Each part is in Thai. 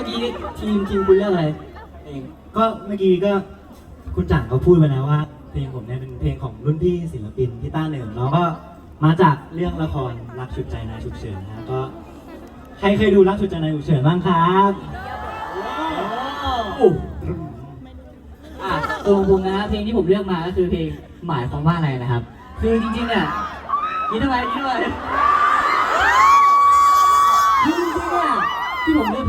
มื่อกี้ทีมทีมคุณเลือกอะไรเองก็เมื่อกี้ก็คุณจังเขาพูดไปนะว่า เพลงผมเนี่ยเป็นเพลงของรุ่นพี่ศิลปินพี่ต้าเหนึ่งแล้วก็มาจากเรื่องละครรักฉุดใจนายฉุกเฉินนะก็ใครเคยดูรักฉุดใจนายฉุกเฉินบ้างครับโอ้อะตัวของผมนะเพลงที่ผมเลือกมาก็คือเพลงหมายความว่าอะไรนะครับ คือจริงๆเนี่ยนี่ทำไมนี่ทำไม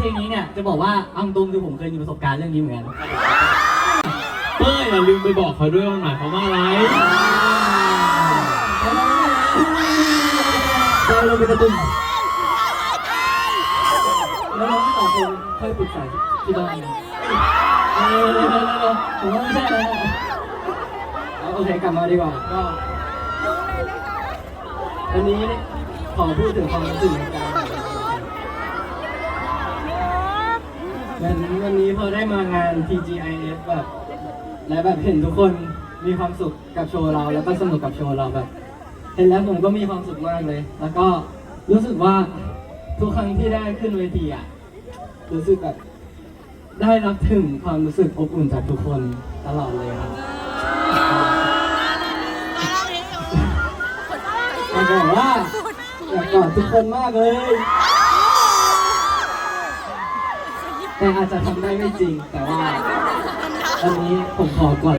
เลือกเพลงนี้เนี่ยจะบอกว่าเอาตรงคือผมเคยมีประสบการณ์เรื่องนี้เหมือนกันเป้ยอย่าลืมไปบอกเขาด้วยว่าหมายความว่าอะไรเราลงไปกระตุ้นแล้วน้องสองคนค่อยปรึกษาที่บ้านเออผมว่าไม่ใช่แล้วเอาโอเคกลับมาดีกว่าก็วันนี้ขอพูดถึงความรู้สึกใน การวันวันนี้พอได้มางาน TGIF แบบและแบบเห็นทุกคนมีความสุขกับโชว์เรา แล้วก็สนุกกับโชว์เราแบบ เห็นแล้วผมก็มีความสุขมากเลย แล้วก็รู้สึกว่าทุกครั้งที่ได้ขึ้นเวทีอะรู้สึกแบบได้รับถึงความรู้สึกอบอุ่นจากทุกคนตลอดเลยครับอยากบอกว่าอยากกอดทุกคนมากเลย แต่อาจจะทำได้ไม่จริง แต่ว่าวันนี้ผมขอกอด